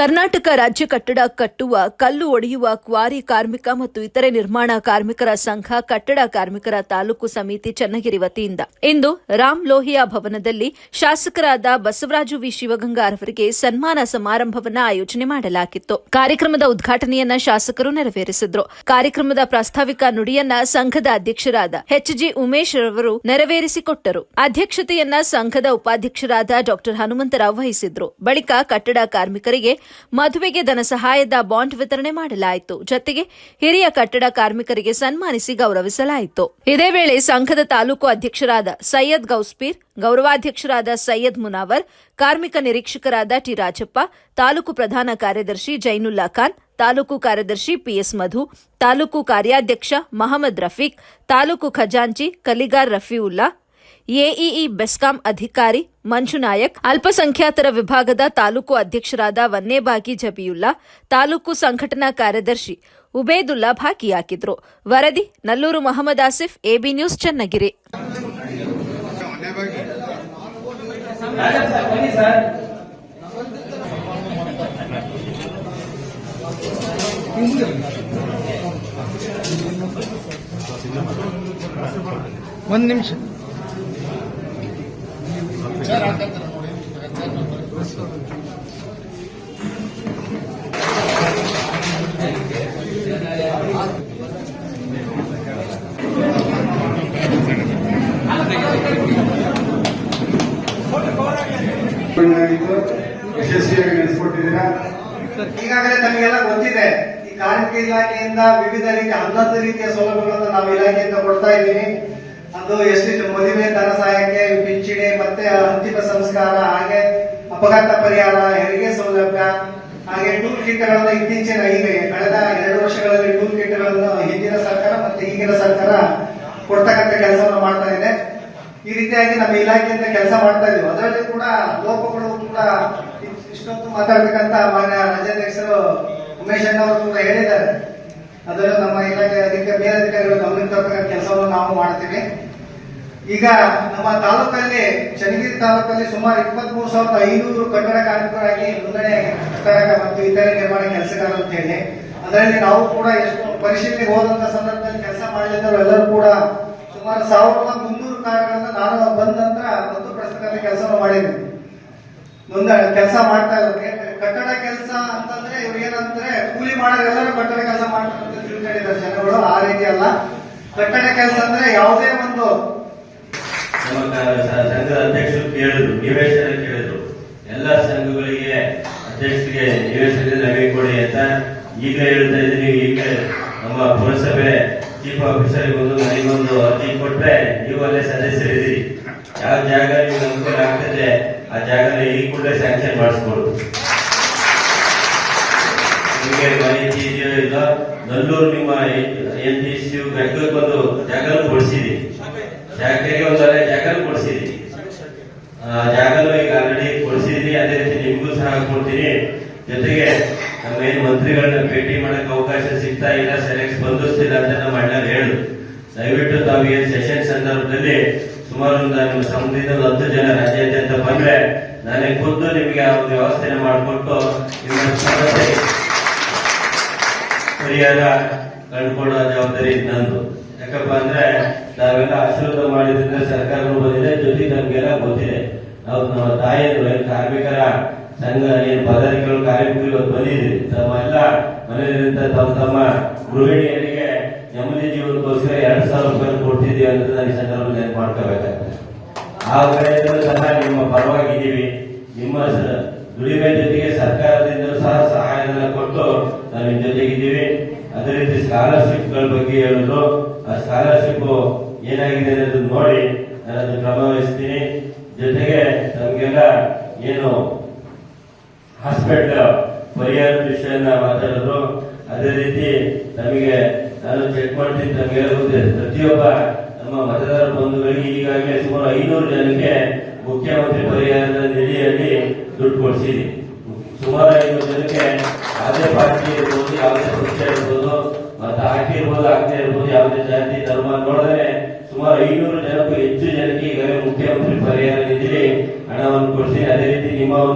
ಕರ್ನಾಟಕ ರಾಜ್ಯ ಕಟ್ಟಡ ಕಟ್ಟುವ, ಕಲ್ಲು ಒಡೆಯುವ ಕ್ವಾರಿ ಕಾರ್ಮಿಕ ಮತ್ತು ಇತರೆ ನಿರ್ಮಾಣ ಕಾರ್ಮಿಕರ ಸಂಘ, ಕಟ್ಟಡ ಕಾರ್ಮಿಕರ ತಾಲೂಕು ಸಮಿತಿ ಚನ್ನಗಿರಿ ವತಿಯಿಂದ. ಇಂದು ರಾಮ್ ಲೋಹಿಯಾ ಭವನದಲ್ಲಿ ಶಾಸಕರಾದ ಬಸವರಾಜು ವಿ. ಶಿವಗಂಗಾರ್ ಅವರಿಗೆ ಸನ್ಮಾನ ಸಮಾರಂಭವನ್ನ ಆಯೋಜನೆ ಮಾಡಲಾಗಿತ್ತು. ಕಾರ್ಯಕ್ರಮದ ಉದ್ಘಾಟನೆಯನ್ನ ಶಾಸಕರು ನೆರವೇರಿಸಿದ್ರು. ಕಾರ್ಯಕ್ರಮದ ಪ್ರಾಸ್ತಾವಿಕ ನುಡಿಯನ್ನ ಸಂಘದ ಅಧ್ಯಕ್ಷರಾದ ಎಚ್ ಜಿ ಉಮೇಶ್ ರವರು ನೆರವೇರಿಸಿಕೊಟ್ಟರು. ಅಧ್ಯಕ್ಷತೆಯನ್ನ ಸಂಘದ ಉಪಾಧ್ಯಕ್ಷರಾದ ಡಾಕ್ಟರ್ ಹನುಮಂತರಾವ್ ವಹಿಸಿದ್ರು. ಬಳಿಕ ಕಟ್ಟಡ ಕಾರ್ಮಿಕರಿಗೆ ಮದುವೆಗೆ ಧನ ಸಹಾಯದ ಬಾಂಡ್ ವಿತರಣೆ ಮಾಡಲಾಯಿತು. ಜೊತೆಗೆ ಹಿರಿಯ ಕಟ್ಟಡ ಕಾರ್ಮಿಕರಿಗೆ ಸನ್ಮಾನಿಸಿ ಗೌರವಿಸಲಾಯಿತು. ಇದೇ ವೇಳೆ ಸಂಘದ ತಾಲೂಕು ಅಧ್ಯಕ್ಷರಾದ ಸೈಯದ್ ಗೌಸ್ಪೀರ್, ಗೌರವಾಧ್ಯಕ್ಷರಾದ ಸೈಯದ್ ಮುನಾವರ್, ಕಾರ್ಮಿಕ ನಿರೀಕ್ಷಕರಾದ ಟಿ ರಾಜಪ್ಪ, ತಾಲೂಕು ಪ್ರಧಾನ ಕಾರ್ಯದರ್ಶಿ ಜೈನುಲ್ಲಾ ಖಾನ್, ತಾಲೂಕು ಕಾರ್ಯದರ್ಶಿ ಪಿಎಸ್ ಮಧು, ತಾಲೂಕು ಕಾರ್ಯಾಧ್ಯಕ್ಷ ಮಹಮ್ಮದ್ ರಫೀಕ್, ತಾಲೂಕು ಖಜಾಂಚಿ ಕಲಿಗಾರ್ ರಫೀವುಲ್ಲಾ ಎಇಇ ಬೆಸ್ಕಾಂ ಅಧಿಕಾರಿ ಮಂಜುನಾಯಕ್ ಅಲ್ಪಸಂಖ್ಯಾತರ ವಿಭಾಗದ ತಾಲೂಕು ಅಧ್ಯಕ್ಷರಾದ ವನ್ನೇಬಾಗಿ ಜಬಿಯುಲ್ಲಾ, ತಾಲೂಕು ಸಂಘಟನಾ ಕಾರ್ಯದರ್ಶಿ ಉಬೇದುಲ್ಲಾ ಭಾಗಿಯಾಗಿದ್ರು. ವರದಿ, ನಲ್ಲೂರು ಮೊಹಮ್ಮದ್ ಆಸಿಫ್, ಎಬಿ ನ್ಯೂಸ್ ಚನ್ನಗಿರಿ. ಒಂದು ನಿಮಿಷ. ಯಶಸ್ವಿಯಾಗಿ ಈಗಾಗಲೇ ನಮಗೆಲ್ಲ ಗೊತ್ತಿದೆ, ಈ ಕಾರ್ಮಿಕ ಇಲಾಖೆಯಿಂದ ವಿವಿಧ ರೀತಿಯ ಹನ್ನೊಂದು ರೀತಿಯ ಸೌಲಭ್ಯಗಳನ್ನು ನಾವು ಇಲಾಖೆಯಿಂದ ಕೊಡ್ತಾ ಇದ್ದೀವಿ. ಅದು ಎಷ್ಟು ಮದುವೆ ಧನ ಸಹಾಯಕ್ಕೆ ಪಿಂಚಣಿ ಮತ್ತೆ ಅಂತಿಮ ಸಂಸ್ಕಾರ, ಹಾಗೆ ಅಪಘಾತ ಪರಿಹಾರ, ಹೆರಿಗೆ ಸೌಲಭ್ಯ, ಹಾಗೆ ಟೂಲ್ ಕಿಟ್ಗಳನ್ನು ಇತ್ತೀಚಿನ ಈಗ ಕಳೆದ ಎರಡು ವರ್ಷಗಳಲ್ಲಿ ಟೂಲ್ ಕಿಟ್ಗಳನ್ನು ಹಿಂದಿನ ಸರ್ಕಾರ ಮತ್ತೆ ಈಗಿನ ಸರ್ಕಾರ ಕೊಡ್ತಕ್ಕಂಥ ಕೆಲಸವನ್ನು ಮಾಡ್ತಾ ಇದೆ. ಈ ರೀತಿಯಾಗಿ ನಮ್ಮ ಇಲಾಖೆಯಿಂದ ಕೆಲಸ ಮಾಡ್ತಾ ಇದೀವಿ ಅದರಲ್ಲಿ ಕೂಡ ಲೋಪಗಳು ಕೂಡ ಇಷ್ಟೊಂದು ಮಾತಾಡ್ಬೇಕಂತ ಮಾನ್ಯ ರಾಜ್ಯಾಧ್ಯಕ್ಷರು ಉಮೇಶ್ ಅಣ್ಣ ಅವರು ಕೂಡ ಹೇಳಿದ್ದಾರೆ. ಅದನ್ನು ನಮ್ಮ ಇಲಾಖೆ ಅಧಿಕಾರಿ ಮೇಲಧಿಕಾರಿಗಳು ಗಮನಕ್ಕೆ ತರತಕ್ಕಂಥ ಕೆಲಸವನ್ನು ನಾವು ಮಾಡ್ತೀವಿ. ಈಗ ನಮ್ಮ ತಾಲೂಕಲ್ಲಿ ಚನ್ನಗಿರಿ ತಾಲೂಕಲ್ಲಿ ಸುಮಾರು ಇಪ್ಪತ್ತ್ ಮೂರು ಸಾವಿರದ ಐನೂರು ಕಟ್ಟಡ ಕಾರ್ಮಿಕರಾಗಿ ನೋಂದಣಿ ಕಟ್ಟಡ ಮತ್ತು ಇತರೆ ನಿರ್ಮಾಣ ಕೆಲಸಗಾರ ಅಂತ ಹೇಳಿ, ಅದರಲ್ಲಿ ನಾವು ಕೂಡ ಎಷ್ಟು ಪರಿಶೀಲನೆಗೆ ಹೋದಂತ ಸಂದರ್ಭದಲ್ಲಿ ಕೆಲಸ ಮಾಡಲಿದ್ದವರು ಎಲ್ಲರೂ ಕೂಡ ಸುಮಾರು ಸಾವಿರದ ಮುನ್ನೂರು ಕಾರ್ಯಗಳನ್ನ ನಾನು ಬಂದ ನಂತರ ಮತ್ತು ಪ್ರಸ್ತುತ ಕೆಲಸವನ್ನು ಮಾಡಿದ್ದೆ. ನೋಂದಣಿ ಕೆಲಸ ಮಾಡ್ತಾ ಇರೋಕ್ಕೆ ಕಟ್ಟಡ ಕೆಲಸ ಅಂತಂದ್ರೆ ಇವ್ರು ಏನಂದ್ರೆ ಕೂಲಿ ಮಾಡೋರು ಎಲ್ಲರೂ ಕಟ್ಟಡ ತಿಳ್ಕೊಂಡಿದ್ದಾರೆ ಜನಗಳು ಆ ರೀತಿ ಅಲ್ಲ. ಕಟ್ಟಡ ಕೆಲಸ ಅಂದ್ರೆ ಯಾವುದೇ ಒಂದು ನಮ್ಮ ಸಂಘದ ಅಧ್ಯಕ್ಷರು ಕೇಳಿದ್ರು, ನಿವೇಶನ ಕೇಳಿದ್ರು. ಎಲ್ಲ ಸಂಘಗಳಿಗೆ ಅಧ್ಯಕ್ಷರಿಗೆ ನಿವೇಶನ ನಮಗೆ ಕೊಡಿ ಅಂತ ಈಗ ಹೇಳ್ತಾ ಇದ್ದೀನಿ. ಈಗ ನಮ್ಮ ಪುರಸಭೆ ಚೀಫ್ ಆಫೀಸರ್ ಒಂದು ನನಗೊಂದು ಅರ್ಜಿ ಕೊಟ್ರೆ ನೀವು ಅಲ್ಲೇ ಸದಸ್ಯರಿದ್ದೀರಿ ಯಾವ ಜಾಗ ನಿಮ್ಗೆ ಅನುಕೂಲ ಆಗ್ತದೆ, ಆ ಜಾಗದಲ್ಲಿ ಈ ಕೂಡಲೇ ಸ್ಯಾಂಕ್ಷನ್ ನಿಮಗೆ ಮಾಹಿತಿ ನಲ್ಲೂರು ನಿಮ್ಮ ಎನ್ ಡಿ ಸಿ ಘಟಕಕ್ಕೆ ಬಂದು ಜಾಗಲ್ ಕೊಡ್ಸಿದಿ ಶಾಖೆಗೆ ಒಂದು ಜಾಗಲ್ ಆ ಜಾಗನು ಈಗ ಆಲ್ರೆಡಿ ಕೊಡಿಸಿದೀನಿ ಅದೇ ರೀತಿ ನಿಮಗೂ ಸಹ ಕೊಡ್ತೀನಿ. ಜೊತೆಗೆ ನಮ್ಮ ಏನ್ ಮಂತ್ರಿಗಳನ್ನ ಭೇಟಿ ಮಾಡಕ್ ಅವಕಾಶ ಸಿಗ್ತಾ ಇಲ್ಲ ಸರಿಯಾಗಿ ಸ್ಪಂದಿಸ್ತಿಲ್ಲ ಅಂತ ನಮ್ಮ ಅಣ್ಣ ಹೇಳು ದಯವಿಟ್ಟು ತಾವು ಏನ್ ಸೆಷನ್ ಸಂದರ್ಭದಲ್ಲಿ ಸುಮಾರು ನಿಮ್ಮ ಸಂಬಂಧಿತ ಒಂದು ಹತ್ತು ಜನ ರಾಜ್ಯಾದ್ಯಂತ ಬಂದ್ರೆ ನಾನೇ ಖುದ್ದು ನಿಮಗೆ ಆ ವ್ಯವಸ್ಥೆನ ಮಾಡಿಕೊಟ್ಟು ನಿಮ್ಮ ಸಮಸ್ಯೆ ಪರಿಹಾರ ಕಂಡುಕೊಳ್ಳೋ ಜವಾಬ್ದಾರಿ ನಂದು ಯಾಕಪ್ಪ ಅಂದ್ರೆ ನಾವೆಲ್ಲ ಆಶೀರ್ವಾದ ಮಾಡಿದ್ರಿಂದ ಸರ್ಕಾರನೂ ಬಂದಿದೆ ಜೊತೆ ನಮ್ಗೆಲ್ಲ ಗೊತ್ತಿದೆ. ನಾವು ನಮ್ಮ ತಾಯಿಯರು ಕಾರ್ಮಿಕರ ಸಂಘ ಏನ್ ಪದಾಧಿಕಾರಿಗಳು, ಕಾರ್ಮಿಕರು ಇವತ್ತು ಬಂದಿದ್ರಿ ತಮ್ಮ ಎಲ್ಲ ಮನೆಯಲ್ಲಿದ್ದ ತಮ್ಮ ತಮ್ಮ ಗೃಹಿಣಿಯರಿಗೆ ನೆಮ್ಮದಿ ಜೀವನಕ್ಕೋಸ್ಕರ ಎರಡ್ ಸಾವಿರ ರೂಪಾಯಿ ಕೊಡ್ತಿದ್ದೀವಿ ಅಂತ ನಾನು ಈ ಸಂದರ್ಭದಲ್ಲಿ ನೆನಪು ಮಾಡ್ಕೋಬೇಕಾಗ್ತದೆ. ಆ ಪ್ರಯತ್ನ ಸಹ ನಿಮ್ಮ ಪರವಾಗಿದ್ದೀವಿ. ನಿಮ್ಮ ದುಡಿಮೆ ಜೊತೆಗೆ ಸರ್ಕಾರದಿಂದ ಸಹ ಸಹಾಯಧನ ಕೊಟ್ಟು ನಾವು ಜೊತೆಗಿದ್ದೀವಿ. ಅದೇ ರೀತಿ ಸ್ಕಾಲರ್ಶಿಪ್ಗಳ ಬಗ್ಗೆ ಹೇಳಿದ್ರು ಆ ಸ್ಕಾಲರ್ಶಿಪ್ ಏನಾಗಿದೆ ಅನ್ನೋದನ್ನ ನೋಡಿ ನಾನು ಅದನ್ನ ಕ್ರಮ ವಹಿಸ್ತೀನಿ. ಜೊತೆಗೆ ನಮ್ಗೆಲ್ಲ ಏನು ಹಾಸ್ಪಿಟಲ್ ಪರಿಹಾರ ವಿಷಯನ ಮಾತಾಡಿದ್ರು ಅದೇ ರೀತಿ ನಮಗೆ ನಾನು ಚೆಕ್ ಮಾಡ್ತೀನಿ ನಮ್ಗೆ ಪ್ರತಿಯೊಬ್ಬ ನಮ್ಮ ಮತದಾರ ಬಂಧುಗಳಿಗೆ ಈಗಾಗಲೇ ಸುಮಾರು ಐನೂರು ಜನಕ್ಕೆ ಮುಖ್ಯಮಂತ್ರಿ ಪರಿಹಾರದ ನಿಧಿಯಲ್ಲಿ ದುಡ್ಡು ಕೊಡಿಸಿದೆ ಸುಮಾರು ಐದು ಜನಕ್ಕೆ ಯಾವುದೇ ಪಾರ್ಟಿ ಇರ್ಬೋದು, ಯಾವುದೇ ಪಕ್ಷ ಇರ್ಬೋದು, ಮತ್ತೆ ಹಾಕಿರ್ಬೋದು ಆಗದೆ ಇರ್ಬೋದು, ಯಾವುದೇ ಜಾತಿ, ಧರ್ಮ ನೋಡಿದ್ರೆ ಸುಮಾರು ಐನೂರು ಜನಕ್ಕೂ ಹೆಚ್ಚು ಜನಕ್ಕೆ ಈಗಾಗಲೇ ಮುಖ್ಯಮಂತ್ರಿ ಪರಿಹಾರ ನಿಧಿಲಿ ಹಣ